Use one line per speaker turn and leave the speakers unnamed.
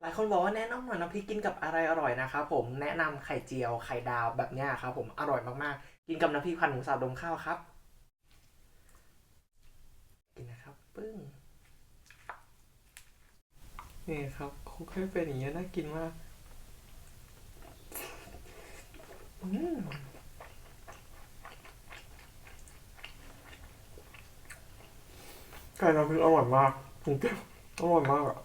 หลายคนบอกว่าแนะนำหน่อยน้ำพริกกินกับอะไรอร่อยนะครับผมแนะนำไข่เจียวไข่ดาวแบบเนี้ยครับผมอร่อยมากๆ กินกับน้ำพริกผัดหมูสับดมข้าวครับ กินนะครับปึ้งนี่ครับคลุกให้เป็นอย่างนี้ยน่ากินมากอืมไก่น้ำพริกอร่อยมากจริงๆอร่อยมากอะ